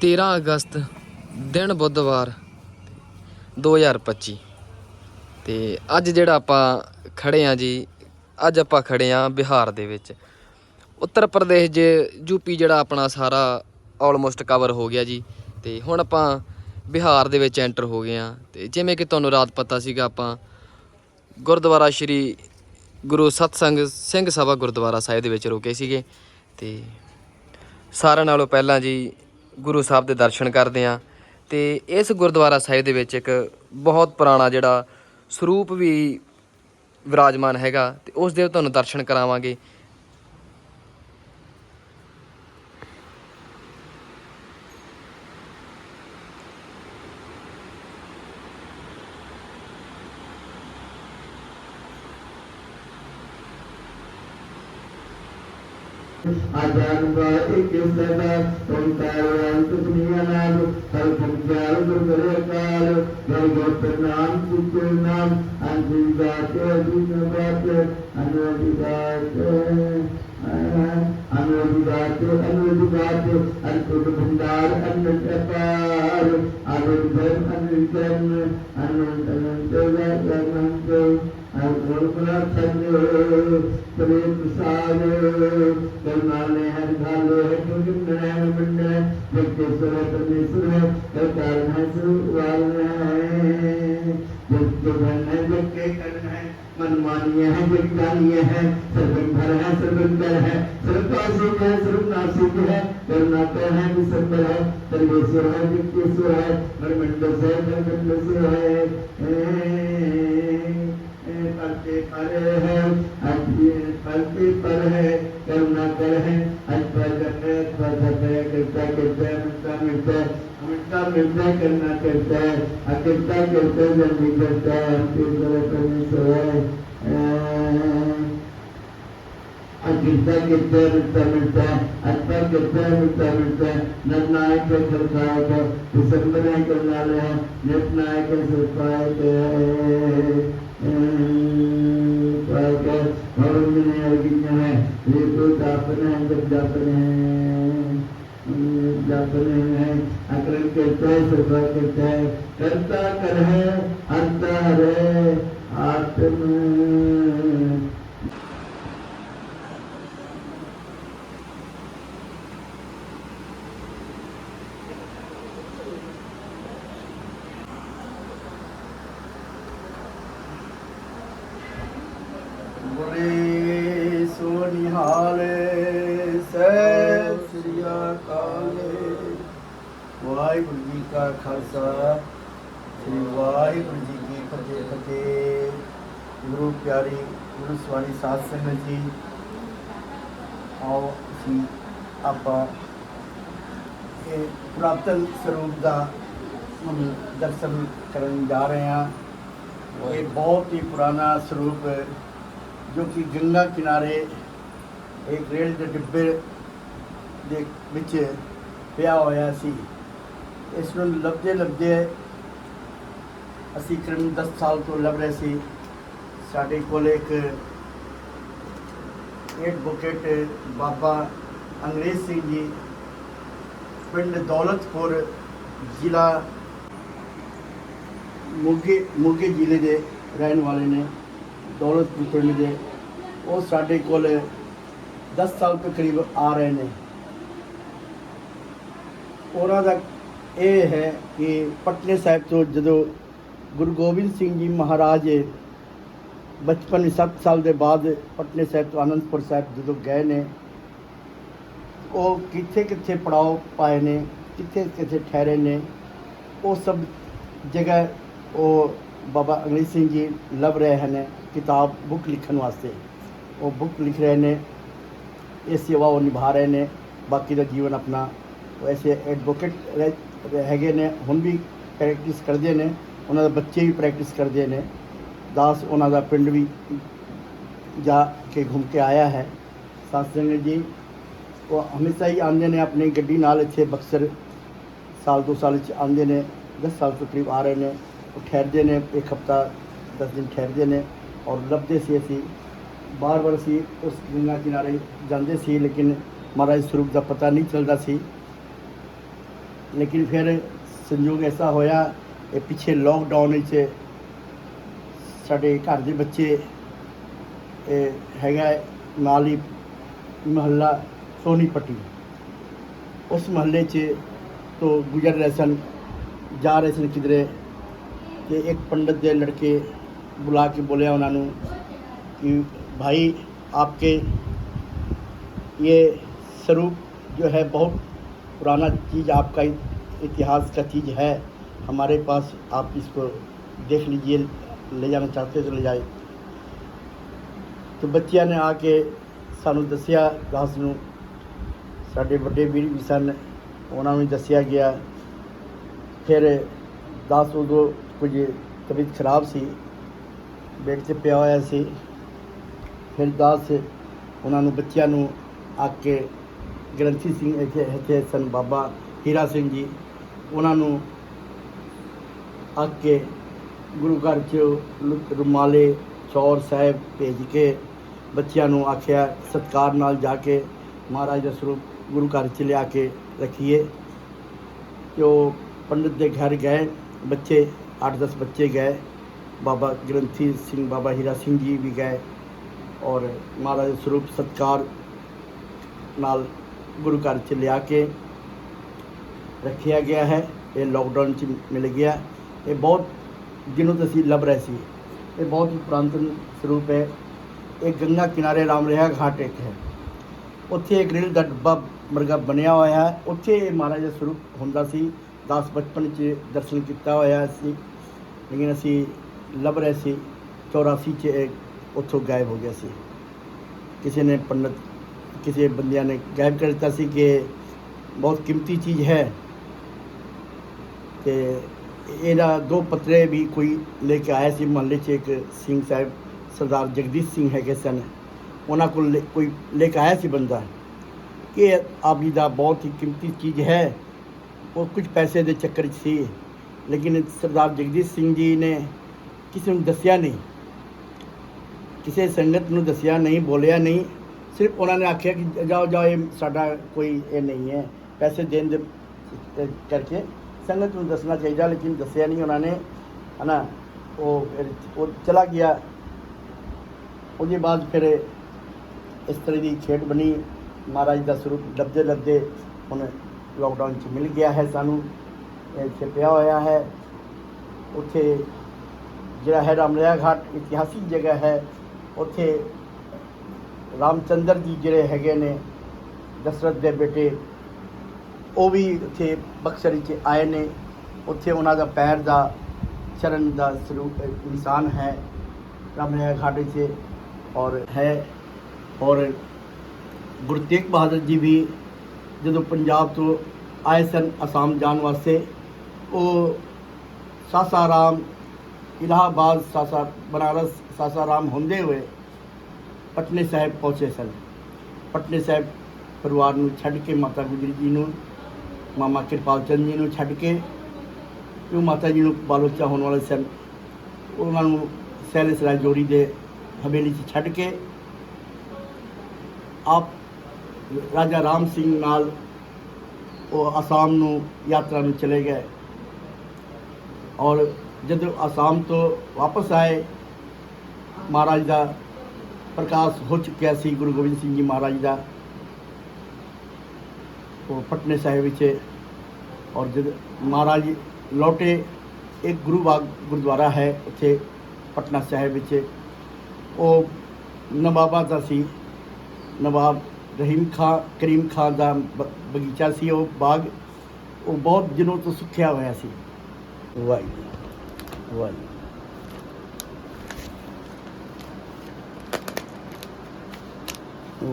13 ਅਗਸਤ, ਦਿਨ ਬੁੱਧਵਾਰ 2025 ਤੇ ਅੱਜ ਜਿਹੜਾ ਆਪਾਂ ਖੜੇ ਆ ਜੀ, ਅੱਜ ਆਪਾਂ ਖੜੇ ਆ ਬਿਹਾਰ ਦੇ ਵਿੱਚ। ਉੱਤਰ ਪ੍ਰਦੇਸ਼ ਜੇ ਯੂਪੀ ਜਿਹੜਾ ਆਪਣਾ ਸਾਰਾ ਆਲਮੋਸਟ ਕਵਰ ਹੋ ਗਿਆ ਜੀ, ਤੇ ਹੁਣ ਆਪਾਂ ਬਿਹਾਰ ਦੇ ਵਿੱਚ ਐਂਟਰ ਹੋ ਗਏ ਆ। ਤੇ ਜਿਵੇਂ ਕਿ ਤੁਹਾਨੂੰ ਰਾਤ ਪਤਾ ਸੀਗਾ ਆਪਾਂ, ਗੁਰਦੁਆਰਾ ਸ਼੍ਰੀ ਗੁਰੂ ਸਤਸੰਗ ਸਿੰਘ ਸਭਾ ਗੁਰਦੁਆਰਾ ਸਾਹਿਬ ਦੇ ਵਿੱਚ ਰੁਕੇ ਸੀਗੇ। ਤੇ ਸਾਰਿਆਂ ਨਾਲੋਂ ਪਹਿਲਾਂ ਜੀ ਗੁਰੂ ਸਾਹਿਬ ਦੇ ਦਰਸ਼ਨ ਕਰਦੇ ਆ ਤੇ ਇਸ ਗੁਰਦੁਆਰਾ ਸਾਹਿਬ ਦੇ ਵਿੱਚ ਇੱਕ ਬਹੁਤ ਪੁਰਾਣਾ ਜਿਹੜਾ ਸਰੂਪ ਵੀ ਵਿਰਾਜਮਾਨ ਹੈਗਾ ਤੇ ਉਸ ਦੇ ਤੁਹਾਨੂੰ ਦਰਸ਼ਨ ਕਰਾਵਾਂਗੇ। ਆਜਾਨੁਗਾ ਇੱਕ ਸਦਾ ਸੰਕਾਰੰਤ ਦੁਨੀਆਨਾਮ ਹਰ ਪੁਜਾਰ ਗੁਰਗਰੇ ਕਾਲ ਜੈ ਗੋਤ ਨਾਮ ਸੁਤੇ ਨਾਮ ਅੰਜੀਦਾਤ ਅਜੀਨਵਾਤ ਅਨਵਦੀਦਾਤ ਅਨਵਦੀਦਾਤ ਅਨਵਦੀਦਾਤ ਅਨੁਤ ਭੰਡਾਰ ਅਨੰਤ ਅਪਾਰ ਅਨੰਤ ਧਰਮ ਅਨੰਤ ਧਰਮ ਅਨੰਤ ਅਨੰਤ ਅਨੰਤ ਗੁਰਪੁਰਾ ਸੰਜੋ ਤਰੇ ਪ੍ਰਸਾਦ ਕਰਨਾਲੇ ਹਰ ਘਾਲੇ ਹੈ ਕਿਉਂਕਿ ਨੈਣ ਮੰਡ ਜਿੱਤੇ ਸਰ ਪਰਮੇਸ਼ਰ ਹੈ ਕਰ ਕਾਰਨ ਹੈ ਸੁਵਾਲ ਹੈ ਜਿਸ ਜੋ ਧਨ ਹੈ ਜਿੱਕੇ ਕਰਨ ਹੈ ਮਨ ਮਾਨੀਏ ਹੈ ਜਿਤ ਜਾਨੀਏ ਹੈ ਸਰਬੰ ਭਰ ਹੈ ਸਰਬੰ ਕਰ ਹੈ ਸਰਬਾਸਿਕ ਹੈ ਸਰਬਨਾਸਿਕ ਹੈ ਕਰਨਾਤਾ ਹੈ ਵਿਸੰਬਰ ਹੈ ਪਰਮੇਸ਼ਰ ਹੈ ਜਿਤੇਸ਼ਵਰ करते पर है हज करते पर है करना कर है हज पर करते पर करते करता करते मिलता मिलता मिलता मिलता करना करता है अकृपया जल्दी करता है अंतिम तरह करने से है। कीर्तन करते मिलता मिलता अच्छा करते कीर्तन मिलता मिलता है, नर नायक के खलनायक है है करनाल है नट के है। जब जापन है जापन है अकरण करता है सरकार करता है करता कर है हरता है आत्म ਸੋ ਨਿਹਾਲੇ ਸਹਿ ਸ੍ਰੀ ਅਕਾਲ। ਵਾਹਿਗੁਰੂ ਜੀ ਕਾ ਖਾਲਸਾ, ਸ੍ਰੀ ਵਾਹਿਗੁਰੂ ਜੀ ਕੀ ਫਤਿਹ ਫਤਿਹ। ਗੁਰੂ ਪਿਆਰੀ, ਗੁਰੂ ਸਵਾਰੀ ਸਾਧ ਸੰਗਤ ਜੀ, ਆਓ ਅਸੀਂ ਆਪਾਂ ਇਹ ਪੁਰਾਤਨ ਸਰੂਪ ਦਾ ਦਰਸ਼ਨ ਕਰਨ ਜਾ ਰਹੇ ਹਾਂ। ਇਹ ਬਹੁਤ ਹੀ ਪੁਰਾਣਾ ਸਰੂਪ ਹੈ ਜੋ ਕਿ ਗੰਗਾ ਕਿਨਾਰੇ ਇੱਕ ਰੇਲ ਦੇ ਡਿੱਬੇ ਦੇ ਵਿੱਚ ਪਿਆ ਹੋਇਆ ਸੀ। ਇਸ ਨੂੰ ਲੱਭਦੇ ਲੱਭਦੇ ਅਸੀਂ ਕਰੀਬ 10 ਸਾਲ ਤੋਂ ਲੱਭ ਰਹੇ ਸੀ। ਸਾਡੇ ਕੋਲ ਇੱਕ ਐਡਵੋਕੇਟ ਬਾਬਾ ਅੰਗਰੇਜ਼ ਸਿੰਘ ਜੀ, ਪਿੰਡ ਦੌਲਤਪੁਰ ਜ਼ਿਲ੍ਹਾ ਮੋਗੇ ਮੋਗੇ ਜ਼ਿਲ੍ਹੇ ਦੇ ਰਹਿਣ ਵਾਲੇ ਨੇ। ਦੌਲਤਪੁਰ ਪਿੰਡ ਦੇ ਉਹ ਸਾਡੇ ਕੋਲ 10 ਸਾਲ ਤੋਂ ਕਰੀਬ ਆ ਰਹੇ ਨੇ। ਉਹਨਾਂ ਦਾ ਇਹ ਹੈ ਕਿ ਪਟਨੇ ਸਾਹਿਬ ਤੋਂ ਜਦੋਂ ਗੁਰੂ ਗੋਬਿੰਦ ਸਿੰਘ ਜੀ ਮਹਾਰਾਜ ਬਚਪਨ ਵਿੱਚ 7 ਸਾਲ ਦੇ ਬਾਅਦ ਪਟਨੇ ਸਾਹਿਬ ਤੋਂ ਆਨੰਦਪੁਰ ਸਾਹਿਬ ਜਦੋਂ ਗਏ ਨੇ, ਉਹ ਕਿੱਥੇ ਕਿੱਥੇ ਪੜਾਓ ਪਾਏ ਨੇ, ਕਿੱਥੇ ਕਿੱਥੇ ਠਹਿਰੇ ਨੇ, ਉਹ ਸਭ ਜਗ੍ਹਾ ਉਹ ਬਾਬਾ ਅੰਗਰੇਜ਼ ਸਿੰਘ ਜੀ ਲੱਭ ਰਹੇ ਹਨ ਕਿਤਾਬ ਬੁੱਕ ਲਿਖਣ ਵਾਸਤੇ। ਉਹ ਬੁੱਕ ਲਿਖ ਰਹੇ ਨੇ, ਇਹ ਸੇਵਾ ਉਹ ਨਿਭਾ ਰਹੇ ਨੇ, ਬਾਕੀ ਦਾ ਜੀਵਨ ਆਪਣਾ ਉਹ ਐਸੇ ਐਡਵੋਕੇਟ ਹੈਗੇ ਨੇ, ਹੁਣ ਵੀ ਪ੍ਰੈਕਟਿਸ ਕਰਦੇ ਨੇ, ਉਹਨਾਂ ਦੇ ਬੱਚੇ ਵੀ ਪ੍ਰੈਕਟਿਸ ਕਰਦੇ ਨੇ। ਦਾਸ ਉਹਨਾਂ ਦਾ ਪਿੰਡ ਵੀ ਜਾ ਕੇ ਘੁੰਮ ਕੇ ਆਇਆ ਹੈ। ਸਤਸੰਗ ਜੀ, ਉਹ ਹਮੇਸ਼ਾ ਹੀ ਆਉਂਦੇ ਨੇ ਆਪਣੀ ਗੱਡੀ ਨਾਲ ਇੱਥੇ ਬਕਸਰ, ਸਾਲ ਦੋ ਸਾਲ ਚ ਆਉਂਦੇ ਨੇ 10 ਸਾਲ ਤੋਂ ਕਰੀਬ ਆ ਰਹੇ ਨੇ। ਉਹ ਠਹਿਰਦੇ ਨੇ, ਇੱਕ ਹਫਤਾ 10 ਦਿਨ ਠਹਿਰਦੇ ਨੇ ਔਰ ਲੱਭਦੇ ਸੀ ਅਸੀਂ। ਬਾਰ ਬਾਰ ਅਸੀਂ ਉਸ ਗੰਗਾ ਕਿਨਾਰੇ ਜਾਂਦੇ ਸੀ, ਲੇਕਿਨ ਮਹਾਰਾਜ ਸਰੂਪ ਦਾ ਪਤਾ ਨਹੀਂ ਚੱਲਦਾ ਸੀ। ਲੇਕਿਨ ਫਿਰ ਸੰਯੋਗ ਐਸਾ ਹੋਇਆ, ਇਹ ਪਿੱਛੇ ਲੋਕਡਾਊਨ ਵਿੱਚ ਸਾਡੇ ਘਰ ਦੇ ਬੱਚੇ, ਇਹ ਹੈਗਾ ਨਾਲ ਹੀ ਮਹੱਲਾ ਸੋਨੀ ਪੱਟੀ ਉਸ ਮਹੱਲੇ 'ਚ ਤੋਂ ਗੁਜ਼ਰ ਰਹੇ ਸਨ, ਜਾ ਰਹੇ ਸਨ ਕਿਧਰੇ ਤੇ ਇੱਕ ਪੰਡਤ ਦੇ ਲੜਕੇ ਬੁਲਾ ਕੇ ਬੋਲਿਆ ਉਹਨਾਂ ਨੂੰ कि भाई आपके ये स्वरूप जो है बहुत पुराना चीज़ आपका इतिहास का चीज़ है हमारे पास आप इसको देख लीजिए ले जाना चाहते तो ले जाए तो ਬੱਚਿਆਂ ਨੇ ਆ ਕੇ ਸਾਨੂੰ ਦੱਸਿਆ ਦਾਸ ਨੂੰ ਸਾਡੇ ਵੱਡੇ ਵੀਰ ਵੀ ਸਨ ਉਹਨਾਂ ਨੂੰ ਦੱਸਿਆ ਗਿਆ ਫਿਰ ਦਾਸ ਉਦੋਂ ਕੁਝ ਤਬੀਅਤ ਖਰਾਬ ਸੀ। ਬੈੱਡ 'ਤੇ ਪਿਆ ਹੋਇਆ ਸੀ। ਫਿਰ ਦਾਸ ਉਹਨਾਂ ਨੂੰ ਬੱਚਿਆਂ ਨੂੰ ਆ ਕੇ ਗ੍ਰੰਥੀ ਸਿੰਘ ਇੱਥੇ ਇੱਥੇ ਸਨ। ਬਾਬਾ ਹੀਰਾ ਸਿੰਘ ਜੀ, ਉਹਨਾਂ ਨੂੰ ਆ ਕੇ ਗੁਰੂ ਘਰ 'ਚ ਰੁਮਾਲੇ, ਚੌਰ ਸਾਹਿਬ ਭੇਜ ਕੇ ਬੱਚਿਆਂ ਨੂੰ ਆਖਿਆ, ਸਤਕਾਰ ਨਾਲ ਜਾ ਕੇ ਮਹਾਰਾਜ ਦਾ ਸਰੂਪ ਗੁਰੂ ਘਰ 'ਚ ਲਿਆ ਕੇ ਰੱਖੀਏ। ਤੇ ਉਹ ਪੰਡਿਤ ਦੇ ਘਰ ਗਏ। ਬੱਚੇ 8-10 ਬੱਚੇ ਗਏ ਬਾਬਾ ਗ੍ਰੰਥੀ ਸਿੰਘ ਬਾਬਾ ਹੀਰਾ ਸਿੰਘ ਜੀ ਵੀ ਗਏ ਔਰ ਮਹਾਰਾਜ ਸਰੂਪ ਸਤਕਾਰ ਨਾਲ ਗੁਰੂ ਘਰ ਚ ਲਿਆ ਕੇ ਰੱਖਿਆ ਗਿਆ ਹੈ ਇਹ ਲੋਕਡਾਊਨ ਚ ਮਿਲ ਗਿਆ ਇਹ ਬਹੁਤ ਦਿਨੋਂ ਤੋਂ ਅਸੀਂ ਲੱਭ ਰਹੇ ਸੀ ਇਹ ਬਹੁਤ ਹੀ ਪੁਰਾਤਨ ਸਰੂਪ ਹੈ ਇਹ ਗੰਗਾ ਕਿਨਾਰੇ ਰਾਮ ਰਿਹਾ ਘਾਟ ਇੱਕ ਹੈ ਉੱਥੇ ਇੱਕ ਰੇਲ ਦਾ ਡੱਬਾ ਵਰਗਾ ਬਣਿਆ ਹੋਇਆ ਹੈ ਉੱਥੇ ਇਹ ਮਹਾਰਾਜ ਦਾ ਸਰੂਪ ਹੁੰਦਾ ਸੀ ਦਾਸ ਬਚਪਨ ਚ ਦਰਸ਼ਨ ਕੀਤਾ ਹੋਇਆ ਸੀ ਲੇਕਿਨ ਅਸੀਂ ਲੱਭ ਰਹੇ ਸੀ। 84 ਚ ਇਹ ਉੱਥੋਂ ਗਾਇਬ ਹੋ ਗਿਆ ਸੀ। ਕਿਸੇ ਨੇ ਪੰਡਤ, ਕਿਸੇ ਬੰਦਿਆਂ ਨੇ ਗਾਇਬ ਕਰ ਦਿੱਤਾ ਸੀ ਕਿ ਬਹੁਤ ਕੀਮਤੀ ਚੀਜ਼ ਹੈ। ਤੇ ਇਹਦਾ ਦੋ ਪੱਤਰੇ ਵੀ ਕੋਈ ਲੈ ਕੇ ਆਇਆ ਸੀ। ਮਹੱਲੇ 'ਚ ਇੱਕ ਸਿੰਘ ਸਾਹਿਬ, ਸਰਦਾਰ ਜਗਦੀਸ਼ ਸਿੰਘ ਹੈਗੇ ਸਨ। ਉਹਨਾਂ ਕੋਲ ਲੈ- ਕੋਈ ਲੈ ਕੇ ਆਇਆ ਸੀ ਬੰਦਾ ਕਿ ਇਹ ਆਪ ਜੀ ਦਾ ਬਹੁਤ ਹੀ ਕੀਮਤੀ ਚੀਜ਼ ਹੈ। ਉਹ ਕੁਝ ਪੈਸੇ ਦੇ ਚੱਕਰ 'ਚ ਸੀ। ਲੇਕਿਨ ਸਰਦਾਰ ਜਗਦੀਸ਼ ਸਿੰਘ ਜੀ ਨੇ ਕਿਸੇ ਨੂੰ ਦੱਸਿਆ ਨਹੀਂ। ਕਿਸੇ ਸੰਗਤ ਨੂੰ ਦੱਸਿਆ ਨਹੀਂ, ਬੋਲਿਆ ਨਹੀਂ। ਸਿਰਫ ਉਹਨਾਂ ਨੇ ਆਖਿਆ ਕਿ ਜਾਓ ਜਾਓ, ਇਹ ਸਾਡਾ ਕੋਈ ਇਹ ਨਹੀਂ ਹੈ। ਪੈਸੇ ਦੇਣ ਦੇ ਕਰਕੇ ਸੰਗਤ ਨੂੰ ਦੱਸਣਾ ਚਾਹੀਦਾ, ਲੇਕਿਨ ਦੱਸਿਆ ਨਹੀਂ ਉਹਨਾਂ ਨੇ। ਹਨਾ, ਉਹ ਫਿਰ ਉਹ ਚਲਾ ਗਿਆ। ਉਹਦੇ ਬਾਅਦ ਫਿਰ ਇਸ ਤਰ੍ਹਾਂ ਦੀ ਖੇਡ ਬਣੀ। ਮਹਾਰਾਜ ਦਾ ਸਰੂਪ ਲੱਭਦੇ ਲੱਭਦੇ ਹੁਣ ਲੋਕਡਾਊਨ 'ਚ ਮਿਲ ਗਿਆ ਹੈ ਸਾਨੂੰ। ਛਪਿਆ ਹੋਇਆ ਹੈ। ਉੱਥੇ ਜਿਹੜਾ ਹੈ ਰਾਮਲਿਆ ਘਾਟ ਇਤਿਹਾਸਿਕ ਜਗ੍ਹਾ ਹੈ। ਉੱਥੇ ਰਾਮਚੰਦਰ ਜੀ ਜਿਹੜੇ ਹੈਗੇ ਨੇ, ਦਸ਼ਰਥ ਦੇ ਬੇਟੇ, ਉਹ ਵੀ ਉੱਥੇ ਬਕਸਰ ਵਿੱਚ ਆਏ ਨੇ। ਉੱਥੇ ਉਹਨਾਂ ਦਾ ਪੈਰ ਦਾ ਚਰਨ ਦਾ ਸਰੂਪ ਇਨਸਾਨ ਹੈ। ਰਾਮਲਿਆ ਘਾਟ ਵਿੱਚ ਔਰ ਹੈ। ਔਰ ਗੁਰੂ ਤੇਗ ਬਹਾਦਰ ਜੀ ਵੀ ਜਦੋਂ ਪੰਜਾਬ ਤੋਂ ਆਏ ਸਨ ਅਸਾਮ ਜਾਣ ਵਾਸਤੇ ਉਹ ਸਾਸਾਰਾਮ ਇਲਾਹਾਬਾਦ ਸਾਸਾ, ਬਨਾਰਸ ਸਾਸਾਰਾਮ ਹੁੰਦੇ ਹੋਏ ਪਟਨੇ ਸਾਹਿਬ ਪਹੁੰਚੇ ਸਨ। ਪਟਨੇ ਸਾਹਿਬ ਪਰਿਵਾਰ ਨੂੰ ਛੱਡ ਕੇ ਮਾਤਾ ਗੁਜਰੀ ਜੀ ਨੂੰ, ਮਾਮਾ ਕਿਰਪਾਲ ਚੰਦ ਜੀ ਨੂੰ ਛੱਡ ਕੇ ਉਹ ਮਾਤਾ ਜੀ ਨੂੰ ਬਾਲੋਚਾ ਹੋਣ ਵਾਲੇ ਸਨ। ਉਹਨਾਂ ਨੂੰ ਸੈਲੇ ਸਰਾਏ ਜੋੜੀ ਦੇ ਹਵੇਲੀ 'ਚ ਛੱਡ ਕੇ ਆਪ ਰਾਜਾ ਰਾਮ ਸਿੰਘ ਨਾਲ ਉਹ ਅਸਾਮ ਨੂੰ ਯਾਤਰਾ ਨੂੰ ਚਲੇ ਗਏ। ਔਰ ਜਦੋਂ ਅਸਾਮ ਤੋਂ ਵਾਪਸ ਆਏ, ਮਹਾਰਾਜ ਦਾ ਪ੍ਰਕਾਸ਼ ਹੋ ਚੁੱਕਿਆ ਸੀ, ਗੁਰੂ ਗੋਬਿੰਦ ਸਿੰਘ ਜੀ ਮਹਾਰਾਜ ਦਾ। ਉਹ ਪਟਨੇ ਸਾਹਿਬ ਵਿੱਚ ਔਰ ਜਦ ਮਹਾਰਾਜ ਲੌਟੇ, ਇੱਕ ਗੁਰੂ ਬਾਗ ਗੁਰਦੁਆਰਾ ਹੈ ਉੱਥੇ ਪਟਨਾ ਸਾਹਿਬ ਵਿੱਚ। ਉਹ ਨਵਾਬਾ ਦਾ ਸੀ। ਨਵਾਬ ਰਹੀਮ ਖਾਂ, ਕਰੀਮ ਖਾਨ ਦਾ ਬਗੀਚਾ ਸੀ ਉਹ ਬਾਗ। ਉਹ ਬਹੁਤ ਦਿਨੋਂ ਤੋਂ ਸੁੱਕਿਆ ਹੋਇਆ ਸੀ। ਵਾਹਿਗੁਰੂ ਵਾਹਿਗੁਰੂ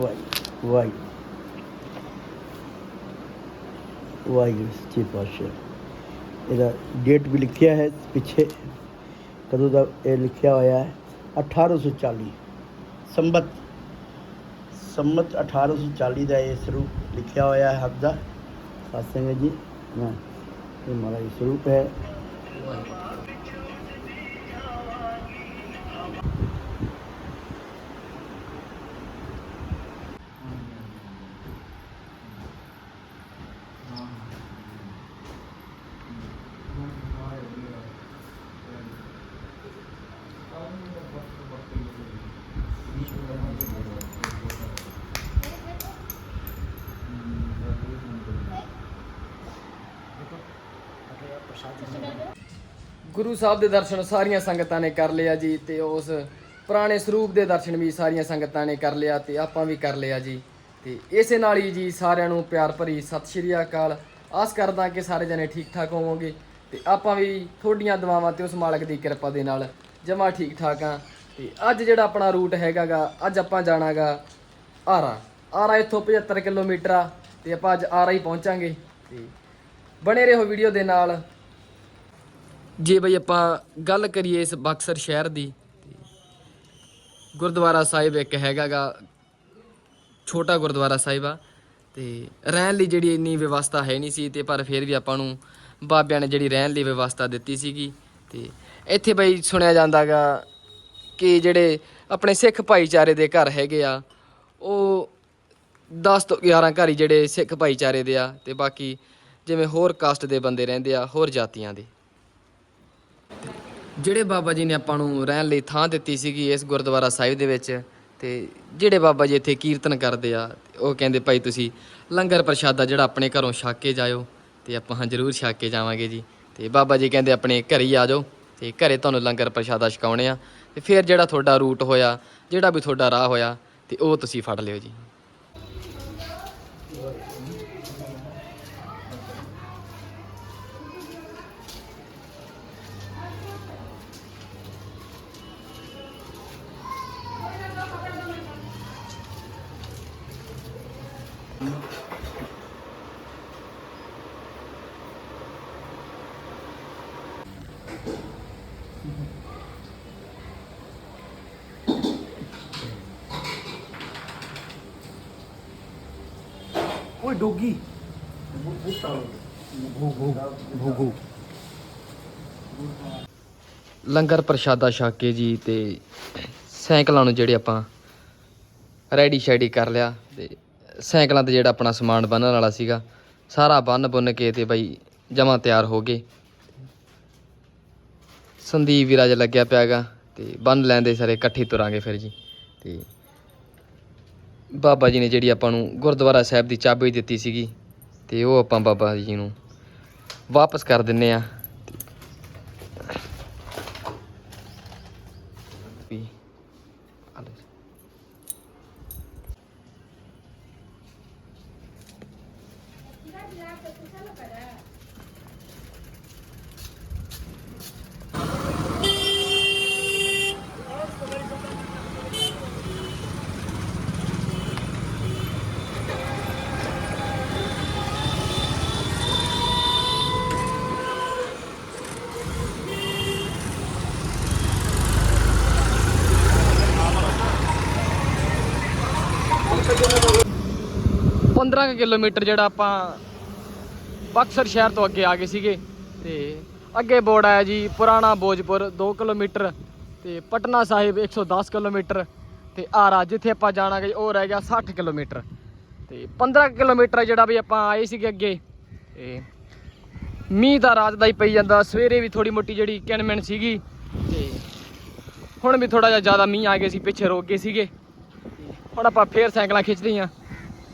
ਵਾਹਿਗੁਰੂ ਵਾਹਿਗੁਰੂ ਵਾਹਿਗੁਰੂ ਸੱਚੇ ਪਾਤਸ਼ਾਹ ਇਹਦਾ ਡੇਟ ਵੀ ਲਿਖਿਆ ਹੈ ਪਿੱਛੇ। ਕਦੋਂ ਦਾ ਇਹ ਲਿਖਿਆ ਹੋਇਆ ਹੈ? 1840 ਸੰਬਤ ਸੰਮਤ 1840 ਦਾ ਇਹ ਸਰੂਪ ਲਿਖਿਆ ਹੋਇਆ ਹੈ ਹੱਥ ਦਾ। ਸਾਸੰਗ ਜੀ ਨਾ ਇਹ ਮਾਰਾ ਇਹ ਸਰੂਪ ਹੈ। One. ਗੁਰੂ ਸਾਹਿਬ ਦੇ ਦਰਸ਼ਨ ਸਾਰੀਆਂ ਸੰਗਤਾਂ ਨੇ ਕਰ ਲਿਆ ਜੀ ਤੇ ਉਸ ਪੁਰਾਣੇ ਸਰੂਪ ਦੇ ਦਰਸ਼ਨ ਵੀ ਸਾਰੀਆਂ ਸੰਗਤਾਂ ਨੇ ਕਰ ਲਿਆ ਤੇ ਆਪਾਂ ਵੀ ਕਰ ਲਿਆ ਜੀ। ਤੇ ਇਸੇ ਨਾਲ ਹੀ ਜੀ ਸਾਰਿਆਂ ਨੂੰ ਪਿਆਰ ਭਰੀ ਸਤਿ ਸ਼੍ਰੀ ਅਕਾਲ। ਆਸ ਕਰਦਾ ਕਿ ਸਾਰੇ ਜਣੇ ਠੀਕ ਠਾਕ ਹੋਵੋਗੇ ਤੇ ਆਪਾਂ ਵੀ ਤੁਹਾਡੀਆਂ ਦੁਆਵਾਂ ਤੇ ਉਸ ਮਾਲਕ ਦੀ ਕਿਰਪਾ ਦੇ ਨਾਲ ਜਮਾ ਠੀਕ ਠਾਕ ਆ ਤੇ ਅੱਜ ਜਿਹੜਾ ਆਪਣਾ ਰੂਟ ਹੈਗਾਗਾ, ਅੱਜ ਆਪਾਂ ਜਾਣਾਗਾ ਆਰਾ। ਆਰਾ ਇੱਥੋਂ 75 ਕਿਲੋਮੀਟਰ ਆ ਤੇ ਆਪਾਂ ਅੱਜ ਆਰਾ ਹੀ ਪਹੁੰਚਾਂਗੇ। ਤੇ ਬਣੇ ਰਹੋ ਵੀਡੀਓ ਦੇ ਨਾਲ। ਜੇ ਬਈ ਆਪਾਂ ਗੱਲ ਕਰੀਏ ਇਸ ਬਕਸਰ ਸ਼ਹਿਰ ਦੀ, ਗੁਰਦੁਆਰਾ ਸਾਹਿਬ ਇੱਕ ਹੈਗਾਗਾ, ਛੋਟਾ ਗੁਰਦੁਆਰਾ ਸਾਹਿਬ ਆ, ਤੇ ਰਹਿਣ ਲਈ ਜਿਹੜੀ ਇੰਨੀ ਵਿਵਸਥਾ ਹੈ ਨਹੀਂ ਸੀ, ਤੇ ਪਰ ਫਿਰ ਵੀ ਆਪਾਂ ਨੂੰ ਬਾਬਿਆਂ ਨੇ ਜਿਹੜੀ ਰਹਿਣ ਲਈ ਵਿਵਸਥਾ ਦਿੱਤੀ ਸੀਗੀ, ਤੇ ਇੱਥੇ ਬਈ ਸੁਣਿਆ ਜਾਂਦਾਗਾ ਕਿ ਜਿਹੜੇ ਆਪਣੇ ਸਿੱਖ ਭਾਈਚਾਰੇ ਦੇ ਘਰ ਹੈਗੇ ਆ, ਉਹ 10 ਤੋਂ 11 ਘਰ ਹੀ ਜਿਹੜੇ ਸਿੱਖ ਭਾਈਚਾਰੇ ਦੇ ਆ, ਤੇ ਬਾਕੀ ਜਿਵੇਂ ਹੋਰ ਕਾਸਟ ਦੇ ਬੰਦੇ ਰਹਿੰਦੇ ਆ, ਹੋਰ ਜਾਤੀਆਂ ਦੇ। ਜਿਹੜੇ ਬਾਬਾ ਜੀ ਨੇ ਆਪਾਂ ਨੂੰ ਰਹਿਣ ਲਈ ਥਾਂ ਦਿੱਤੀ ਸੀਗੀ ਇਸ ਗੁਰਦੁਆਰਾ ਸਾਹਿਬ ਦੇ ਵਿੱਚ, ਤੇ ਜਿਹੜੇ ਬਾਬਾ ਜੀ ਇੱਥੇ ਕੀਰਤਨ ਕਰਦੇ ਆ, ਉਹ ਕਹਿੰਦੇ ਭਾਈ ਤੁਸੀਂ ਲੰਗਰ ਪ੍ਰਸ਼ਾਦਾ ਜਿਹੜਾ ਆਪਣੇ ਘਰੋਂ ਛਕ ਕੇ ਜਾਇਓ, ਤੇ ਆਪਾਂ ਹਾਂ ਜ਼ਰੂਰ ਛਕ ਕੇ ਜਾਵਾਂਗੇ ਜੀ। ਤੇ ਬਾਬਾ ਜੀ ਕਹਿੰਦੇ ਆਪਣੇ ਘਰ ਹੀ ਆ ਜਾਓ, ਤੇ ਘਰੇ ਤੁਹਾਨੂੰ ਲੰਗਰ ਪ੍ਰਸ਼ਾਦਾ ਛਕਾਉਣੇ ਆ, ਤੇ ਫਿਰ ਜਿਹੜਾ ਤੁਹਾਡਾ ਰੂਟ ਹੋਇਆ, ਜਿਹੜਾ ਵੀ ਤੁਹਾਡਾ ਰਾਹ ਹੋਇਆ, ਤੇ ਉਹ ਤੁਸੀਂ ਫੜ ਲਿਓ ਜੀ। ਲੰਗਰ ਪ੍ਰਸ਼ਾਦਾ ਛਕ ਕੇ ਜੀ ਤੇ ਸਾਈਕਲਾਂ ਨੂੰ ਜਿਹੜੇ ਆਪਾਂ ਰੈਡੀ ਸ਼ੈਡੀ ਕਰ ਲਿਆ ਤੇ ਸਾਈਕਲਾਂ ਤੇ ਜਿਹੜਾ ਆਪਣਾ ਸਮਾਨ ਬੰਨਣ ਵਾਲਾ ਸੀਗਾ, ਸਾਰਾ ਬੰਨ ਬੁੰਨ ਕੇ ਤੇ ਬਈ ਜਮਾ ਤਿਆਰ ਹੋ ਗਏ। ਸੰਦੀਪ ਵੀਰਾ ਜਿਹਾ ਲੱਗਿਆ ਪਿਆਗਾ ਤੇ ਬੰਨ ਲੈਂਦੇ ਸਾਰੇ ਇਕੱਠੇ ਤੁਰਾਂਗੇ ਫਿਰ ਜੀ ਤੇ ਬਾਬਾ ਜੀ ਨੇ ਜਿਹੜੀ ਆਪਾਂ ਨੂੰ ਗੁਰਦੁਆਰਾ ਸਾਹਿਬ ਦੀ ਚਾਬੀ ਦਿੱਤੀ ਸੀਗੀ ਤੇ ਉਹ ਆਪਾਂ ਬਾਬਾ ਜੀ ਨੂੰ ਵਾਪਸ ਕਰ ਦਿੰਨੇ ਆ। 15 ਕਿਲੋਮੀਟਰ ਜਿਹੜਾ ਆਪਾਂ ਬਕਸਰ ਸ਼ਹਿਰ ਤੋਂ ਅੱਗੇ ਆ ਗਏ ਸੀਗੇ ਤੇ ਅੱਗੇ ਬੋਰਡ ਆਇਆ ਜੀ ਪੁਰਾਣਾ ਬੋਜਪੁਰ 2 ਕਿਲੋਮੀਟਰ ਤੇ ਪਟਨਾ ਸਾਹਿਬ 110 ਕਿਲੋਮੀਟਰ ਤੇ ਆਰਾ, ਜਿੱਥੇ ਆਪਾਂ ਜਾਣਾ ਗਏ ਉਹ ਰਹਿ ਗਿਆ 60 ਕਿਲੋਮੀਟਰ। ਤੇ 15 ਕਿਲੋਮੀਟਰ ਜਿਹੜਾ ਵੀ ਆਪਾਂ ਆਏ ਸੀਗੇ ਅੱਗੇ, ਤੇ ਮੀਂਹ ਦਾ ਰਾਤ ਦਾ ਹੀ ਪਈ ਜਾਂਦਾ, ਸਵੇਰੇ ਵੀ ਥੋੜੀ ਮੋਟੀ ਜਿਹੜੀ ਕਿਣਮਣ ਸੀਗੀ, ਤੇ ਹੁਣ ਵੀ ਥੋੜਾ ਜਿਹਾ ਜ਼ਿਆਦਾ ਮੀਂਹ ਆ ਗਿਆ ਸੀ, ਪਿੱਛੇ ਰੋਕ ਗਏ ਸੀਗੇ। ਹੁਣ ਆਪਾਂ ਫੇਰ ਸਾਈਕਲਾਂ ਖਿੱਚਦੇ ਆਂ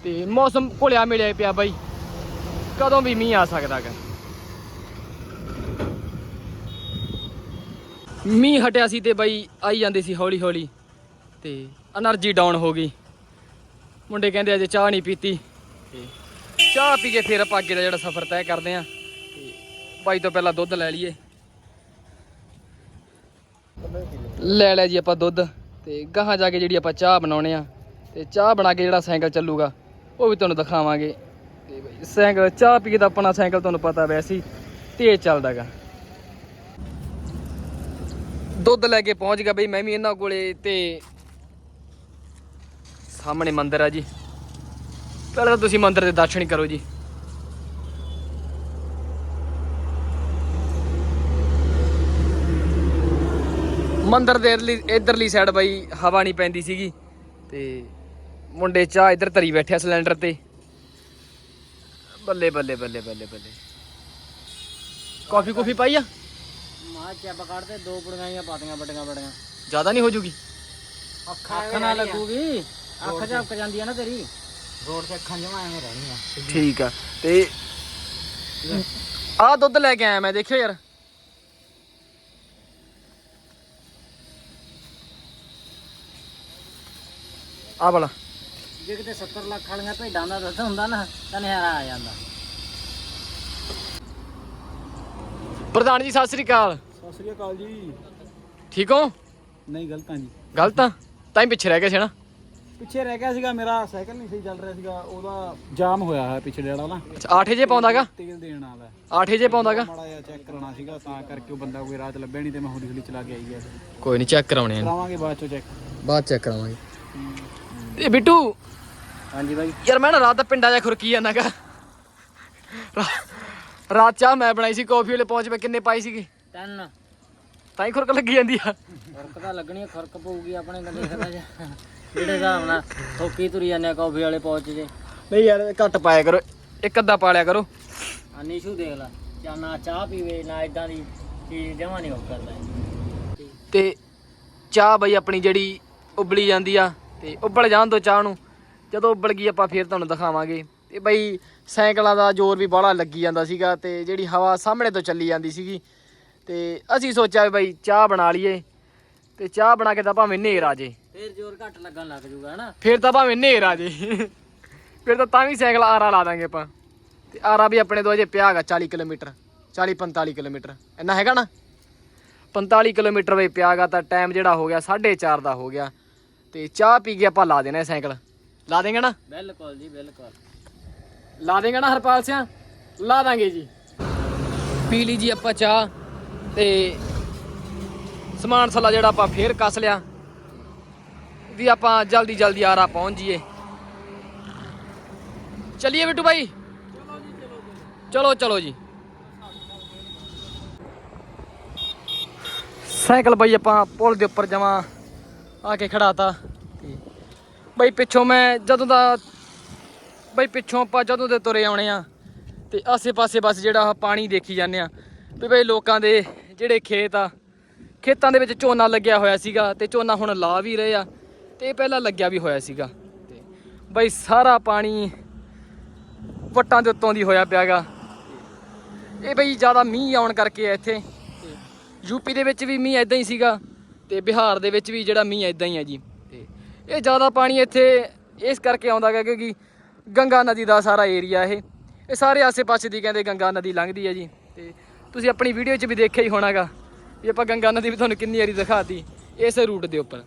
ਤੇ ਮੌਸਮ ਘੁਲਿਆ ਮਿਲਿਆ ਪਿਆ ਬਾਈ। ਕਦੋਂ ਵੀ ਮੀਂਹ ਆ ਸਕਦਾ ਹੈ ਮੀਂਹ ਹਟਿਆ ਸੀ ਤੇ ਬਾਈ ਆਈ ਜਾਂਦੇ ਸੀ ਹੌਲੀ ਹੌਲੀ ਤੇ એનર્ਜੀ ਡਾਊਨ ਹੋ ਗਈ। ਮੁੰਡੇ ਕਹਿੰਦੇ ਅਜੇ ਚਾਹ ਨਹੀਂ ਪੀਤੀ। ਤੇ ਚਾਹ ਪੀ ਕੇ ਫਿਰ ਆਪਾਂ ਅੱਗੇ ਦਾ ਜਿਹੜਾ ਸਫ਼ਰ ਤੈਅ ਕਰਦੇ ਆਂ। ਬਾਈ ਤੋਂ ਪਹਿਲਾਂ ਦੁੱਧ ਲੈ ਲਈਏ। ਲੈ ਲੈ ਜੀ ਆਪਾਂ ਦੁੱਧ ਤੇ ਗਾਹਾਂ ਜਾ ਕੇ ਜਿਹੜੀ ਆਪਾਂ ਚਾਹ ਬਣਾਉਣੇ ਆ। ਤੇ ਚਾਹ ਬਣਾ ਕੇ ਜਿਹੜਾ ਸਾਈਕਲ ਚੱਲੂਗਾ। ਉਹ ਵੀ ਤੁਹਾਨੂੰ ਦਿਖਾਵਾਂਗੇ। ਤੇ ਬਈ, ਸਾਈਕਲ, ਚਾਹ ਪੀ ਕੇ ਤਾਂ ਆਪਣਾ ਸਾਈਕਲ ਤੁਹਾਨੂੰ ਪਤਾ ਵੈਸੇ ਹੀ ਤੇਜ਼ ਚੱਲਦਾਗਾ। ਦੁੱਧ ਲੈ ਕੇ ਪਹੁੰਚ ਗਿਆ ਬਈ, ਮੈਂ ਵੀ ਇਹਨਾਂ ਕੋਲੇ ਤੇ ਸਾਹਮਣੇ ਮੰਦਿਰ ਆ ਜੀ। ਪਹਿਲਾਂ ਤਾਂ ਤੁਸੀਂ ਮੰਦਿਰ ਦੇ ਦਰਸ਼ਨ ਕਰੋ ਜੀ। ਮੰਦਰ ਦੇ ਇਧਰਲੀ ਇਧਰਲੀ ਸਾਈਡ ਬਾਈ ਹਵਾ ਨਹੀਂ ਪੈਂਦੀ ਸੀਗੀ, ਤੇ ਮੁੰਡੇ ਚਾਹ ਇੱਧਰ ਧਰੀ ਬੈਠਿਆ ਸਿਲੰਡਰ ਤੇ। ਬੱਲੇ ਬੱਲੇ ਬੱਲੇ ਬੱਲੇ ਬੱਲੇ। ਕਾਫੀ ਕੁਫੀ ਪਾਈ ਆ? ਮਾਂ ਚੱਬ ਕੱਢਦੇ ਦੋ ਪੁੜੀਆਂ ਪਾਤੀਆਂ ਵੱਡੀਆਂ ਵੱਡੀਆਂ। ਜ਼ਿਆਦਾ ਨਹੀਂ ਹੋ ਜੂਗੀ? ਅੱਖ ਨਾਲ ਲੱਗੂਗੀ। ਅੱਖ ਝਪਕ ਜਾਂਦੀ ਆ ਨਾ ਤੇਰੀ। ਰੋਡ ਤੇ ਅੱਖਾਂ ਜਮਾ ਐਵੇਂ ਰਹਿਣੀਆਂ ਠੀਕ ਆ। ਤੇ ਆ ਦੁੱਧ ਲੈ ਕੇ ਆਇਆ ਮੈਂ ਦੇਖਿਓ ਯਾਰ। ਆ ਵਾਲਾ। ਜੇ ਕਿਤੇ 70 ਲੱਖ ਵਾਲੀਆਂ ਭੇਡਾਂ ਦਾ ਦੁੱਧ ਹੁੰਦਾ ਨਾ ਤਾਂ ਨਿਆਰਾ ਆ ਜਾਂਦਾ। ਪ੍ਰਧਾਨ ਜੀ ਸਤਿ ਸ੍ਰੀ ਅਕਾਲ। ਸਤਿ ਸ੍ਰੀ ਅਕਾਲ ਜੀ। ਠੀਕ ਹੋ? ਨਹੀਂ ਗਲਤ ਜੀ। ਗਲਤ ਤਾਂ ਹੀ ਪਿੱਛੇ ਰਹਿ ਗਏ ਸੀ ਨਾ ਪਿੱਛੇ ਰਹਿ ਗਿਆ ਸੀਗਾ ਮੇਰਾ ਸਾਈਕਲ ਨਹੀਂ ਸਹੀ ਚੱਲ ਰਿਹਾ ਸੀਗਾ ਉਹਦਾ ਜਾਮ ਹੋਇਆ ਹੈ ਪਿਛਲੇ ਵਾਲਾ। ਨਾ ਆਠੇ ਜੇ ਪਾਉਂਦਾਗਾ? ਤੇਲ ਦੇਣ ਵਾਲਾ ਆਠੇ ਜੇ ਪਾਉਂਦਾਗਾ? ਮਾੜਾ ਜਿਹਾ ਚੈੱਕ ਕਰਾਉਣਾ ਸੀਗਾ ਤਾਂ ਕਰਕੇ ਉਹ ਬੰਦਾ ਕੋਈ ਚ ਲੱਭਿਆ ਨਹੀਂ ਤੇ ਮੈਂ ਹੌਲੀ ਹੌਲੀ ਚਲਾ ਕੇ ਆਈ ਗਿਆ। ਕੋਈ ਨਹੀਂ ਚੈੱਕ ਕਰਾਉਣੇ ਆ। ਕਰਾਵਾਂਗੇ ਬਾਅਦ ਚੋਂ ਚੈੱਕ ਬਾਅਦ ਚੈੱਕ ਕਰਾਵਾਂਗੇ। ਇਹ ਬਿੱਟੂ। ਹਾਂਜੀ ਬਾਈ। ਯਾਰ ਮੈਂ ਨਾ ਰਾਤ ਦਾ ਪਿੰਡਾ ਜਿਹਾ ਖੁਰਕੀ ਜਾਂਦਾਗਾ ਰਾਤ ਚਾਹ ਮੈਂ ਬਣਾਈ ਸੀ ਕਾਫੀ ਵਾਲੇ ਪਹੁੰਚ ਮੈਂ ਕਿੰਨੇ ਪਾਈ ਸੀਗੀ? ਤਿੰਨ। ਤਾਂ ਹੀ ਖੁਰਕ ਲੱਗੀ ਜਾਂਦੀ ਆ। ਖੁਰਕ ਤਾਂ ਲੱਗਣੀ ਆ, ਖੁਰਕ ਪਊਗੀ ਆਪਣੇ ਖਦਾ ਜਾ ਜਿਹੜੇ ਹਿਸਾਬ ਨਾਲ ਥੋਕੀ ਤੁਰੀ ਜਾਂਦੇ ਆ ਕਾਫੀ ਵਾਲੇ ਪਹੁੰਚ ਜੇ। ਨਹੀਂ ਯਾਰ ਘੱਟ ਪਾਇਆ ਕਰੋ। ਇੱਕ ਅੱਧਾ ਪਾ ਲਿਆ ਕਰੋ। ਆ ਨੀਸ਼ੂ ਦੇਖ ਲੈ ਜਾਂ ਨਾ ਚਾਹ ਪੀਵੇ ਨਾ ਇਦਾਂ ਦੀ ਚੀਜ਼ ਜਮਾ ਨਹੀਂ ਉਹ ਕਰਦਾ। ਤੇ ਚਾਹ ਬਈ ਆਪਣੀ ਜਿਹੜੀ ਉਬਲੀ ਜਾਂਦੀ ਆ ਤੇ ਉਬਲ ਜਾਣ ਤੋਂ ਚਾਹ ਨੂੰ। ਜਦੋਂ ਉਬਲ ਗਈ ਆਪਾਂ ਫੇਰ ਤੁਹਾਨੂੰ ਦਿਖਾਵਾਂਗੇ। ਤੇ ਬਈ ਸਾਈਕਲਾਂ ਦਾ ਜ਼ੋਰ ਵੀ ਬਾਹਲਾ ਲੱਗੀ ਜਾਂਦਾ ਸੀਗਾ ਤੇ ਜਿਹੜੀ ਹਵਾ ਸਾਹਮਣੇ ਤੋਂ ਚੱਲੀ ਜਾਂਦੀ ਸੀਗੀ। ਤੇ ਅਸੀਂ ਸੋਚਿਆ ਵੀ ਬਈ ਚਾਹ ਬਣਾ ਲਈਏ। ਤੇ ਚਾਹ ਬਣਾ ਕੇ ਤਾਂ ਭਾਵੇਂ ਹਨੇਰ ਆ ਜੇ। ਫੇਰ ਜ਼ੋਰ ਘੱਟ ਲੱਗਣ ਲੱਗ ਜੂਗਾ ਹਨਾ ਫੇਰ ਤਾਂ ਭਾਵੇਂ ਹਨੇਰ ਆ ਜੇ। ਫਿਰ ਤਾਂ ਤਾਂ ਵੀ ਸਾਈਕਲ ਆਰਾ ਲਾ ਦਾਂਗੇ ਆਪਾਂ। ਤੇ ਆਰਾ ਵੀ ਆਪਣੇ ਤੋਂ ਅਜੇ ਪਿਆ ਹੈਗਾ 40 ਕਿਲੋਮੀਟਰ 40 45 ਕਿਲੋਮੀਟਰ। ਇੰਨਾ ਹੈਗਾ ਨਾ? 45 ਕਿਲੋਮੀਟਰ ਵੇ ਪਿਆਗਾ ਤਾਂ ਟਾਈਮ ਜਿਹੜਾ ਹੋ ਗਿਆ 4:30 ਦਾ ਹੋ ਗਿਆ। ਤੇ ਚਾਹ ਪੀ ਕੇ ਆਪਾਂ ਲਾ ਦੇਣਾ ਇਹ ਸਾਈਕਲ। ਲਾ ਦੇਂਗੇ ਨਾ? ਬਿਲਕੁਲ ਜੀ ਬਿਲਕੁਲ। ਲਾ ਦੇਂਗੇ ਨਾ ਹਰਪਾਲ ਸਿਆ? ਲਾ ਦਾਂਗੇ ਜੀ। ਪੀ ਲਈ ਜੀ ਆਪਾਂ ਚਾਹ ਤੇ ਸਮਾਨ ਸਲਾ ਜਿਹੜਾ ਆਪਾਂ ਫੇਰ ਕੱਸ ਲਿਆ। ਵੀ ਆਪਾਂ ਜਲਦੀ ਜਲਦੀ ਆਰਾ ਪਹੁੰਚ ਜੀਏ। ਚਲਿਏ ਬਿੱਟੂ ਭਾਈ ਚਲੋ ਚਲੋ ਜੀ। ਸਾਈਕਲ ਬਈ ਆਪਾਂ ਪੁਲ ਦੇ ਉੱਪਰ ਜਮਾ ਆ ਕੇ ਖੜਾਤਾ। ਤੇ ਬਈ ਪਿੱਛੋਂ ਮੈਂ ਜਦੋਂ ਦਾ, ਬਈ ਪਿੱਛੋਂ ਆਪਾਂ ਜਦੋਂ ਦੇ ਤੁਰੇ ਆਉਣੇ ਆ, ਤੇ ਆਸੇ-ਪਾਸੇ ਬਸ ਜਿਹੜਾ ਪਾਣੀ ਦੇਖੀ ਜਾਂਦੇ ਆ, ਵੀ ਬਈ ਲੋਕਾਂ ਦੇ ਜਿਹੜੇ ਖੇਤ ਆ, ਖੇਤਾਂ ਦੇ ਵਿੱਚ ਝੋਨਾ ਲੱਗਿਆ ਹੋਇਆ ਸੀਗਾ ਤੇ ਝੋਨਾ ਹੁਣ ਲਾ ਵੀ ਰਹੇ ਆ, ਤੇ ਇਹ ਪਹਿਲਾਂ ਲੱਗਿਆ ਵੀ ਹੋਇਆ ਸੀਗਾ। ਤੇ ਬਈ ਸਾਰਾ ਪਾਣੀ ਵੱਟਾਂ ਦੇ ਉੱਤੋਂ ਦੀ ਹੋਇਆ ਪਿਆਗਾ। ਇਹ ਬਈ ਜ਼ਿਆਦਾ ਮੀਂਹ ਆਉਣ ਕਰਕੇ ਆ ਇੱਥੇ। ਤੇ ਯੂਪੀ ਦੇ ਵਿੱਚ ਵੀ ਮੀਂਹ ਐਦਾਂ ਹੀ ਸੀਗਾ। ਤੇ ਬਿਹਾਰ ਦੇ ਵਿੱਚ ਵੀ ਜਿਹੜਾ ਮੀਂਹ ਐਦਾਂ ਹੀ ਹੈ ਜੀ। ਤੇ ਇਹ ਜ਼ਿਆਦਾ ਪਾਣੀ ਇੱਥੇ ਇਸ ਕਰਕੇ ਆਉਂਦਾ ਗਾ ਕਿਉਂਕਿ ਗੰਗਾ ਨਦੀ ਦਾ ਸਾਰਾ ਏਰੀਆ ਇਹ। ਇਹ ਸਾਰੇ ਆਸੇ-ਪਾਸੇ ਦੀ ਕਹਿੰਦੇ ਗੰਗਾ ਨਦੀ ਲੰਘਦੀ ਹੈ ਜੀ। ਤੇ ਤੁਸੀਂ ਆਪਣੀ ਵੀਡੀਓ 'ਚ ਵੀ ਦੇਖਿਆ ਹੀ ਹੋਣਾਗਾ ਵੀ ਆਪਾਂ ਗੰਗਾ ਨਦੀ ਵੀ ਤੁਹਾਨੂੰ ਕਿੰਨੀ ਵਾਰੀ ਦਿਖਾਤੀ। ਇਸੇ ਰੂਟ ਦੇ ਉੱਪਰ।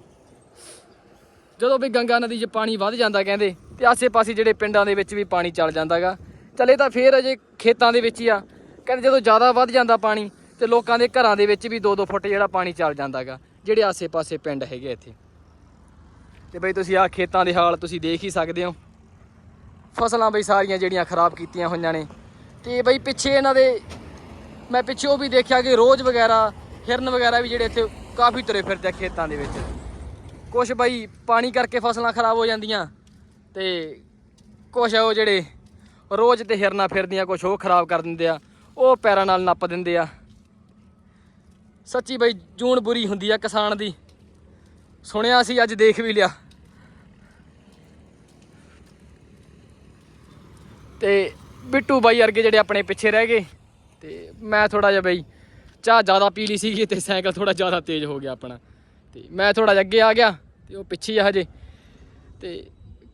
ਜਦੋਂ ਵੀ ਗੰਗਾ ਨਦੀ 'ਚ ਪਾਣੀ ਵੱਧ ਜਾਂਦਾ ਕਹਿੰਦੇ, ਤੇ ਆਸੇ-ਪਾਸੇ ਜਿਹੜੇ ਪਿੰਡਾਂ ਦੇ ਵਿੱਚ ਵੀ ਪਾਣੀ ਚੱਲ ਜਾਂਦਾਗਾ ਚਲੇ ਤਾਂ ਫੇਰ ਅਜੇ ਖੇਤਾਂ ਦੇ ਵਿੱਚ ਹੀ ਆ। ਕਹਿੰਦੇ ਜਦੋਂ ਜ਼ਿਆਦਾ ਵੱਧ ਜਾਂਦਾ ਪਾਣੀ, ਤੇ ਲੋਕਾਂ ਦੇ ਘਰਾਂ ਦੇ ਵਿੱਚ ਵੀ 2-2 ਫੁੱਟ ਜਿਹੜਾ ਪਾਣੀ ਚੱਲ ਜਾਂਦਾਗਾ ਜਿਹੜੇ ਆਸੇ-ਪਾਸੇ ਪਿੰਡ ਹੈਗੇ ਇੱਥੇ। ਤੇ ਬਈ ਤੁਸੀਂ ਆਹ ਖੇਤਾਂ ਦੇ ਹਾਲ ਤੁਸੀਂ ਦੇਖ ਹੀ ਸਕਦੇ ਹੋ। ਫਸਲਾਂ ਬਈ ਸਾਰੀਆਂ ਜਿਹੜੀਆਂ ਖਰਾਬ ਕੀਤੀਆਂ ਹੋਈਆਂ ਨੇ। ਤੇ ਬਈ ਪਿੱਛੇ ਇਹਨਾਂ ਦੇ, ਮੈਂ ਪਿੱਛੇ ਉਹ ਵੀ ਦੇਖਿਆ ਕਿ ਰੋਜ਼ ਵਗੈਰਾ, ਹਿਰਨ ਵਗੈਰਾ ਵੀ ਜਿਹੜੇ ਇੱਥੇ ਕਾਫੀ ਤੁਰੇ ਫਿਰਦੇ ਆ ਖੇਤਾਂ ਦੇ ਵਿੱਚ। ਕੁਛ ਬਈ ਪਾਣੀ ਕਰਕੇ ਫਸਲਾਂ ਖਰਾਬ ਹੋ ਜਾਂਦੀਆਂ। ਤੇ ਕੁਛ ਉਹ ਜਿਹੜੇ ਰੋਜ਼ ਤੇ ਹਿਰਨਾ ਫਿਰਦੀਆਂ, ਕੁਛ ਉਹ ਖਰਾਬ ਕਰ ਦਿੰਦੇ ਆ। ਉਹ ਪੈਰਾਂ ਨਾਲ ਨੱਪ ਦਿੰਦੇ ਆ। ਸੱਚੀ ਬਈ, ਜੂਨ ਬੁਰੀ ਹੁੰਦੀ ਆ ਕਿਸਾਨ ਦੀ। ਸੁਣਿਆ ਸੀ, ਅੱਜ ਦੇਖ ਵੀ ਲਿਆ। ਤੇ ਬਿੱਟੂ ਬਾਈ ਵਰਗੇ ਜਿਹੜੇ ਆਪਣੇ ਪਿੱਛੇ ਰਹਿ ਗਏ, ਤੇ ਮੈਂ ਥੋੜਾ ਜਿਹਾ ਬਈ, ਚਾਹ ਜ਼ਿਆਦਾ ਪੀ ਲਈ ਸੀਗੀ ਤੇ ਸਾਈਕਲ ਥੋੜਾ ਜ਼ਿਆਦਾ ਤੇਜ਼ ਹੋ ਗਿਆ ਆਪਣਾ। ਤੇ ਮੈਂ ਥੋੜਾ ਜਿਹਾ ਅੱਗੇ ਆ ਗਿਆ ਤੇ ਉਹ ਪਿੱਛੇ ਆ ਹਜੇ। ਤੇ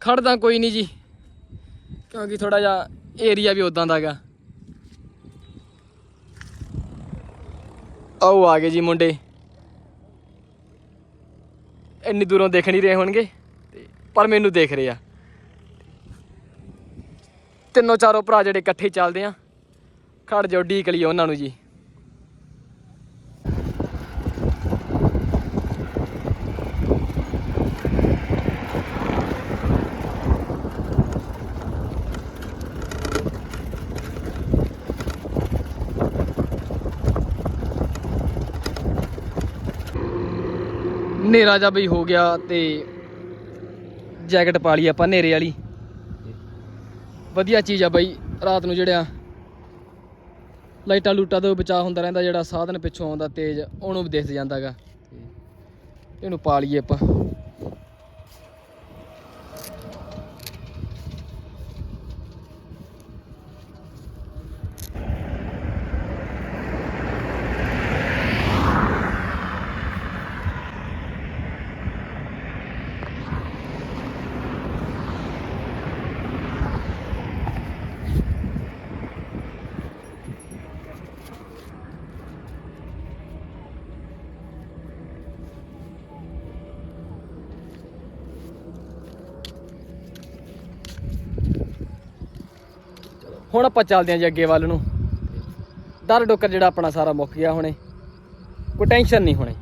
ਖੜਦਾ ਕੋਈ ਨਹੀਂ ਜੀ, ਕਿਉਂਕਿ ਥੋੜਾ ਜਿਹਾ ਏਰੀਆ ਵੀ ਉਦਾਂ ਦਾ ਆਓ ਆ ਗਏ ਜੀ ਮੁੰਡੇ। ਇੰਨੀ ਦੂਰੋਂ ਦੇਖ ਨਹੀਂ ਰਹੇ ਹੋਣਗੇ ਪਰ ਮੈਨੂੰ ਦੇਖ ਰਹੇ ਆ। ਤਿੰਨੋਂ ਚਾਰੋਂ ਭਰਾ ਜਿਹੜੇ ਇਕੱਠੇ ਚੱਲਦੇ ਆ, ਖੜ ਜਾਓ ਢੀਕ ਲਈ ਉਹਨਾਂ ਨੂੰ ਜੀ। ਹਨੇਰਾ ਜਾ ਬਈ ਹੋ ਗਿਆ ਤੇ ਜੈਕਟ ਪਾ ਲਈ ਆਪਾਂ ਹਨੇਰੇ ਵਾਲੀ। ਵਧੀਆ ਚੀਜ਼ ਆ ਬਈ, ਰਾਤ ਨੂੰ ਜਿਹੜਾ ਲਾਈਟਾਂ ਲੂਟਾਂ ਤੋਂ ਬਚਾਅ ਹੁੰਦਾ ਰਹਿੰਦਾ, ਜਿਹੜਾ ਸਾਧਨ ਪਿੱਛੋਂ ਆਉਂਦਾ ਤੇਜ਼, ਉਹਨੂੰ ਵੀ ਦਿਖ ਜਾਂਦਾਗਾ ਇਹਨੂੰ ਪਾ ਲਈਏ ਆਪਾਂ। ਹੁਣ ਆਪਾਂ ਚੱਲਦੇ ਹਾਂ ਜੀ ਅੱਗੇ ਵੱਲ ਨੂੰ। ਡਰ ਡੋਕਰ ਜਿਹੜਾ ਆਪਣਾ ਸਾਰਾ ਮੁੱਕ ਗਿਆ ਹੁਣੇ। ਕੋਈ ਟੈਨਸ਼ਨ ਨਹੀਂ ਹੁਣੇ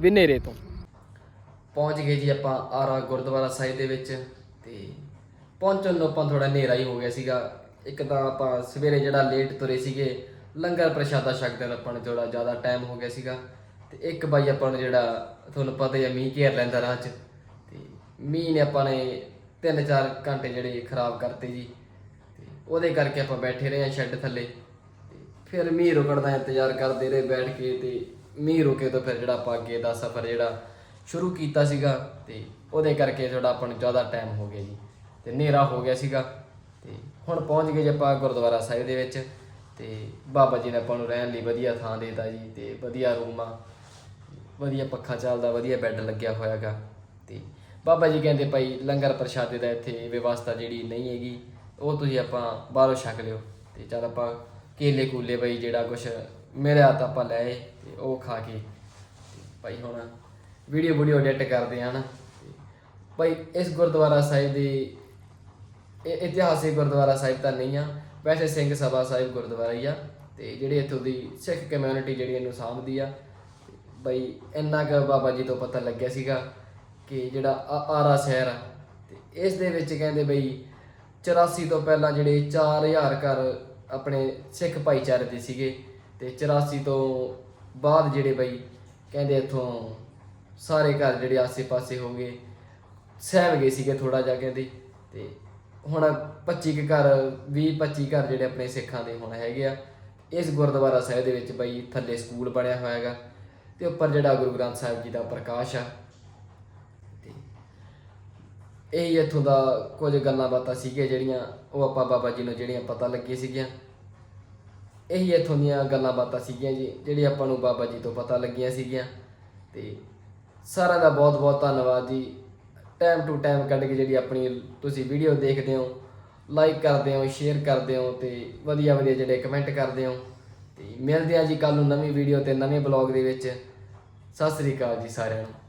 ਵੀ ਹਨੇਰੇ ਤੋਂ। ਪਹੁੰਚ ਗਏ ਜੀ ਆਪਾਂ ਆਰਾ ਗੁਰਦੁਆਰਾ ਸਾਹਿਬ ਦੇ ਵਿੱਚ ਤੇ ਪਹੁੰਚਣ ਨੂੰ ਆਪਾਂ ਥੋੜਾ ਹਨੇਰਾ ਹੀ ਹੋ ਗਿਆ ਸੀਗਾ। ਇੱਕ ਤਾਂ ਆਪਾਂ ਸਵੇਰੇ ਜਿਹੜਾ ਲੇਟ ਤੁਰੇ ਸੀਗੇ, ਲੰਗਰ ਪ੍ਰਸ਼ਾਦਾ ਛਕਦੇ ਨੂੰ ਆਪਾਂ ਨੂੰ ਥੋੜਾ ਜ਼ਿਆਦਾ ਟਾਈਮ ਹੋ ਗਿਆ ਸੀਗਾ। ਤੇ ਇੱਕ ਬਾਈ ਆਪਾਂ ਨੂੰ ਜਿਹੜਾ ਤੁਹਾਨੂੰ ਪਤਾ ਹੀ ਆ, ਮੀਂਹ ਘੇਰ ਲੈਂਦਾ ਰਾਹ 'ਚ। ਤੇ ਮੀਂਹ ਨੇ ਆਪਾਂ ਨੇ 3-4 ਘੰਟੇ ਜਿਹੜੇ ਖਰਾਬ ਕਰਤੇ ਜੀ। ਉਹਦੇ ਕਰਕੇ ਆਪਾਂ ਬੈਠੇ ਰਹੇ ਆ ਸ਼ੈੱਡ ਥੱਲੇ। ਫਿਰ ਮੀਂਹ ਰੁਕਣ ਦਾ ਇੰਤਜ਼ਾਰ ਕਰਦੇ ਰਹੇ ਬੈਠ ਕੇ ਤੇ ਮੀਂਹ ਰੁਕੇ ਤਾਂ ਫਿਰ ਜਿਹੜਾ ਆਪਾਂ ਅੱਗੇ ਦਾ ਸਫ਼ਰ ਜਿਹੜਾ ਸ਼ੁਰੂ ਕੀਤਾ ਸੀਗਾ ਤੇ ਉਹਦੇ ਕਰਕੇ ਥੋੜਾ ਆਪਾਂ ਨੂੰ ਜ਼ਿਆਦਾ ਟਾਈਮ ਹੋ ਗਿਆ ਜੀ। ਤੇ ਹਨੇਰਾ ਹੋ ਗਿਆ ਸੀਗਾ। ਤੇ ਹੁਣ ਪਹੁੰਚ ਗਏ ਜੀ ਆਪਾਂ ਗੁਰਦੁਆਰਾ ਸਾਹਿਬ ਦੇ ਵਿੱਚ ਤੇ ਬਾਬਾ ਜੀ ਨੇ ਆਪਾਂ ਨੂੰ ਰਹਿਣ ਲਈ ਵਧੀਆ ਥਾਂ ਦੇਤਾ ਜੀ ਤੇ ਵਧੀਆ ਰੂਮ ਆ। ਵਧੀਆ ਪੱਖਾ ਚੱਲਦਾ, ਵਧੀਆ ਬੈੱਡ ਲੱਗਿਆ ਹੋਇਆਗਾ। ਤੇ ਬਾਬਾ ਜੀ ਕਹਿੰਦੇ ਭਾਈ ਲੰਗਰ ਪ੍ਰਸ਼ਾਦੇ ਦਾ ਇੱਥੇ ਵਿਵਸਥਾ ਜਿਹੜੀ ਨਹੀਂ ਹੈਗੀ। ਉਹ ਤੁਸੀਂ ਆਪਾਂ ਬਾਹਰੋਂ ਛਕ ਲਿਓ ਤੇ ਜਦ ਆਪਾਂ ਕੇਲੇ ਕੂਲੇ ਬਈ ਜਿਹੜਾ ਕੁਛ ਮੇਰੇ ਹੱਥ ਆਪਾਂ ਲੈ ਆਏ ਤੇ ਉਹ ਖਾ ਕੇ ਤੇ ਭਾਈ ਹੁਣ ਵੀਡੀਓ ਵੀਡੀਓ ਐਡਿਟ ਕਰਦੇ ਆ ਨਾ ਭਾਈ ਇਸ ਗੁਰਦੁਆਰਾ ਸਾਹਿਬ ਦੀ ਇਹ ਇਤਿਹਾਸਿਕ ਗੁਰਦੁਆਰਾ ਸਾਹਿਬ ਤਾਂ ਨਹੀਂ ਆ, ਵੈਸੇ ਸਿੰਘ ਸਭਾ ਸਾਹਿਬ ਗੁਰਦੁਆਰਾ ਹੀ ਆ ਤੇ ਜਿਹੜੀ ਇੱਥੋਂ ਦੀ ਸਿੱਖ ਕਮਿਊਨਿਟੀ ਜਿਹੜੀ ਇਹਨੂੰ ਸਾਂਭਦੀ ਆ, ਬਈ ਇੰਨਾ ਕੁ ਬਾਬਾ ਜੀ ਤੋਂ ਪਤਾ ਲੱਗਿਆ ਸੀਗਾ ਕਿ ਜਿਹੜਾ ਆ- ਆਰਾ ਸ਼ਹਿਰ ਆ ਤੇ ਇਸ ਦੇ ਵਿੱਚ ਕਹਿੰਦੇ ਬਈ 84 ਤੋਂ ਪਹਿਲਾਂ ਜਿਹੜੇ 4000 ਘਰ ਆਪਣੇ ਸਿੱਖ ਭਾਈਚਾਰੇ ਦੇ ਸੀਗੇ ਤੇ 84 ਤੋਂ ਬਾਅਦ ਜਿਹੜੇ ਬਈ ਕਹਿੰਦੇ ਇੱਥੋਂ ਸਾਰੇ ਘਰ ਜਿਹੜੇ ਆਸੇ-ਪਾਸੇ ਹੋ ਗਏ, ਸਹਿਬ ਗਏ ਸੀਗੇ ਥੋੜਾ ਜਿਹਾ ਕਹਿੰਦੇ ਤੇ ਹੁਣ 25 ਕੁ ਘਰ 20 25 ਘਰ ਜਿਹੜੇ ਆਪਣੇ ਸਿੱਖਾਂ ਦੇ ਹੁਣ ਹੈਗੇ ਆ, ਇਸ ਗੁਰਦੁਆਰਾ ਸਾਹਿਬ ਦੇ ਵਿੱਚ ਬਈ ਥੱਲੇ ਸਕੂਲ ਬਣਿਆ ਹੋਇਆ ਹੈਗਾ ਤੇ ਉੱਪਰ ਜਿਹੜਾ ਗੁਰੂ ਗ੍ਰੰਥ ਸਾਹਿਬ ਜੀ ਦਾ ਪ੍ਰਕਾਸ਼ ਆ ਇਹ ਇੱਥੋਂ ਦਾ ਕੁਝ ਗੱਲਾਂ ਬਾਤਾਂ ਸੀਗੀਆਂ ਜਿਹੜੀਆਂ ਉਹ ਆਪਾਂ ਬਾਬਾ ਜੀ ਨੂੰ ਜਿਹੜੀਆਂ ਪਤਾ ਲੱਗੀਆਂ ਸੀਗੀਆਂ। ਇਹੀ ਇੱਥੋਂ ਦੀਆਂ ਗੱਲਾਂ ਬਾਤਾਂ ਸੀਗੀਆਂ ਜੀ, ਜਿਹੜੀ ਆਪਾਂ ਨੂੰ ਬਾਬਾ ਜੀ ਤੋਂ ਪਤਾ ਲੱਗੀਆਂ ਸੀਗੀਆਂ। ਤੇ ਸਾਰਿਆਂ ਦਾ ਬਹੁਤ ਬਹੁਤ ਧੰਨਵਾਦ ਜੀ। ਟਾਈਮ ਟੂ ਟਾਈਮ ਕੱਢ ਕੇ ਜਿਹੜੀ ਆਪਣੀ ਤੁਸੀਂ ਵੀਡੀਓ ਦੇਖਦੇ ਹੋ ਲਾਈਕ ਕਰਦੇ ਹੋ ਸ਼ੇਅਰ ਕਰਦੇ ਹੋ ਤੇ ਵਧੀਆ ਵਧੀਆ ਜਿਹੜੇ ਕਮੈਂਟ ਕਰਦੇ ਹੋ। ਤੇ ਮਿਲਦੇ ਆ ਜੀ ਕੱਲ ਨੂੰ ਨਵੀਂ ਵੀਡੀਓ ਤੇ ਨਵੇਂ ਬਲੌਗ ਦੇ ਵਿੱਚ। ਸਤਿ ਸ੍ਰੀ ਅਕਾਲ ਜੀ ਸਾਰਿਆਂ ਨੂੰ।